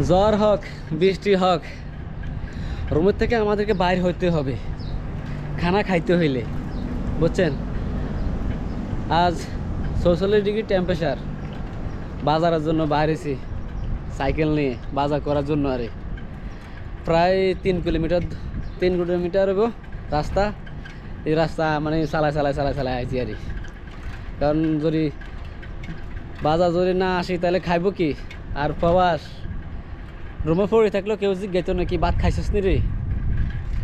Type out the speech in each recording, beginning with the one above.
জ্বর হোক, বৃষ্টি হোক, রুমের থেকে আমাদেরকে বাইর হইতে হবে, খানা খাইতে হইলে, বুঝছেন? আজ চৌচল্লিশ ডিগ্রি টেম্পারেচার বাজারের জন্য বাইরেছি, সাইকেল নিয়ে, বাজার করার জন্য আরে। প্রায় তিন কিলোমিটার তিন কিলোমিটার হইব রাস্তা, এই রাস্তা মানে চালায় চালায় চালায় চালায় আইছি আরে। কারণ যদি বাজার যদি না আসি, তাহলে খাইব কি? আর প্রবাস রুমে পড়ে থাকলেও কেউ জিজ্ঞাসা নাকি ভাত খাইছিস নি রে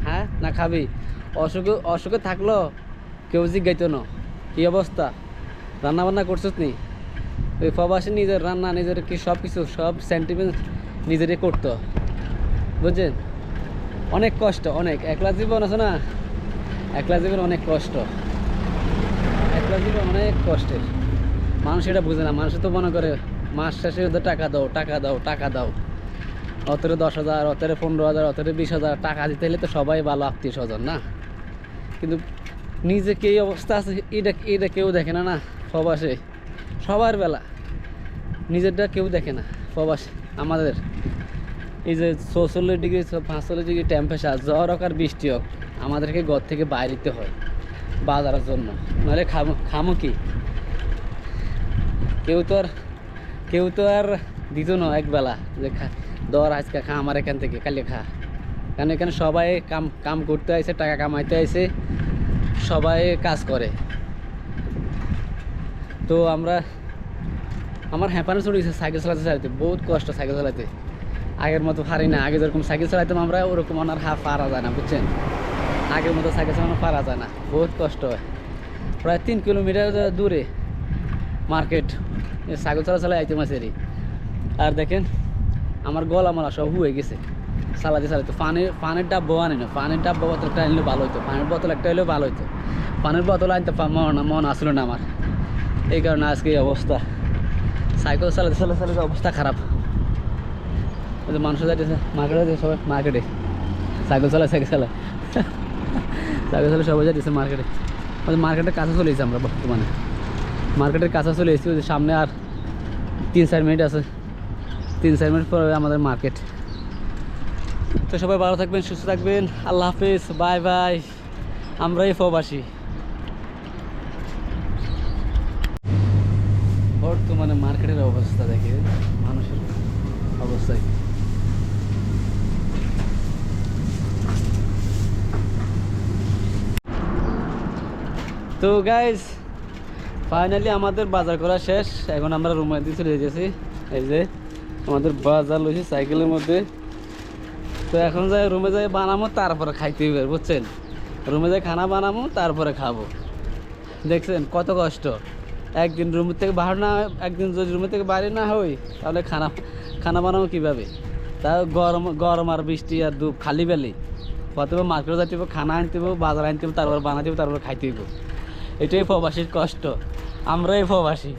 হ্যাঁ না খাবি অসুখে অসুখে থাকল কেউ জিজ্ঞাইতো না কি অবস্থা রান্না বান্না করছিস নি ওই প্রবাসী নিজের রান্না নিজের কি সব কিছু সব সেন্টিমেন্ট নিজেরই করতো বুঝছেন অনেক কষ্ট অনেক একলা জীবন আছে না একলা জীবন অনেক কষ্ট একলা জীবন অনেক কষ্টের মানুষ এটা বুঝে না মানুষ তো মনে করে মাস শেষে টাকা দাও টাকা দাও টাকা দাও অতরে দশ হাজার, অতরে পনেরো হাজার, অতরে বিশ হাজার টাকা দিতে হলে তো সবাই ভালো আত্মীয় স্বজন না? কিন্তু নিজে কে অবস্থা আছে? এটা এটা কেউ দেখে না না? প্রবাসে। সবার বেলা। নিজেরটা কেউ দেখে না, প্রবাস। আমাদের এই যে চৌচল্লিশ ডিগ্রি, পাঁচচল্লিশ ডিগ্রি টেম্পারেচার জ্বর হোক আর বৃষ্টি হোক, আমাদেরকে ঘর থেকে বাইরে দিতে হয়, বাজারের জন্য। নাহলে খামো খামো কি? কেউ তো আর কেউ তো আর দিত না একবেলা যে খা দর আজকে খা, আমার এখান থেকে কালে খা। কারণ এখানে সবাই কাম কাম করতে আইছে, টাকা কামাইতে আইছে, সবাই কাজ করে। তো আমরা, আমার হ্যাপানে চলে গেছে সাইকেল চালাতে চালাতে, বহুত কষ্ট সাইকেল চালাতে। আগের মতো পারি না, আগে যেরকম সাইকেল চালাইতাম আমরা, ওরকম আর হা, পারা যায় না, বুঝছেন? আগের মতো সাইকেল চালানো পারা যায় না, বহুত কষ্ট হয়। প্রায় তিন কিলোমিটার দূরে, মার্কেট সাইকেল চালা চালাই আইতে মাসেরই আর দেখেন আমার গলা মালা সব হয়ে গেছে। চালাতে চালাতে পানির পানির ডাব্বো আনি না। পানির ডাব্বা বোতলটা আনলে ভালো হতো পানির বোতল একটা হলেও ভালো হতো পানির বোতল আনতে মন মন আসলো না আমার। এই কারণে আজকে এই অবস্থা। সাইকেল চালাতে চালাতে চালাতে অবস্থা খারাপ। মানুষ যাইতেছে, মার্কেটে যাইতেছে সবাই, মার্কেটে। সাইকেল চালায় সাইকেল চালায়। সাইকেল চালায় সবাই যাইতেছে মার্কেটে। যে মার্কেটের কাছে চলে এসেছি আমরা বর্তমানে। মার্কেটের কাছে চলে এসেছি সামনে আর তিন চার মিনিট আছে। তিন চার মিনিট পরে আমাদের মার্কেট তো সবাই ভালো থাকবেন, সুস্থ থাকবেন। আল্লাহ হাফিজ বাই বাই আমরাই প্রবাসী। বর্তমানে মার্কেটের অবস্থা দেখে মানুষের অবস্থা কি। তো গাইজ ফাইনালি আমাদের বাজার করা শেষ। এখন আমরা রুমের দিকে চলে গেছি এই যে আমাদের বাজার লইছি সাইকেলের মধ্যে। তো এখন যাই রুমে যাই বানাবো তারপরে খাইতে হবে বুঝছেন? রুমে যাই খানা বানাবো তারপরে খাব। দেখছেন কত কষ্ট। একদিন রুম থেকে বাহার না একদিন যদি রুমের থেকে বাইরে না হই, তাহলে খানা খানা বানাবো কীভাবে? তা গরম গরম আর বৃষ্টি আর দুপ খালি বেলি। প্রথমে মার্কেটে যাইতে খানা আনতে বাজার আনতে তারপর বানাতে তারপর খাইতে এটাই প্রবাসীর কষ্ট। আমরাই প্রবাসী।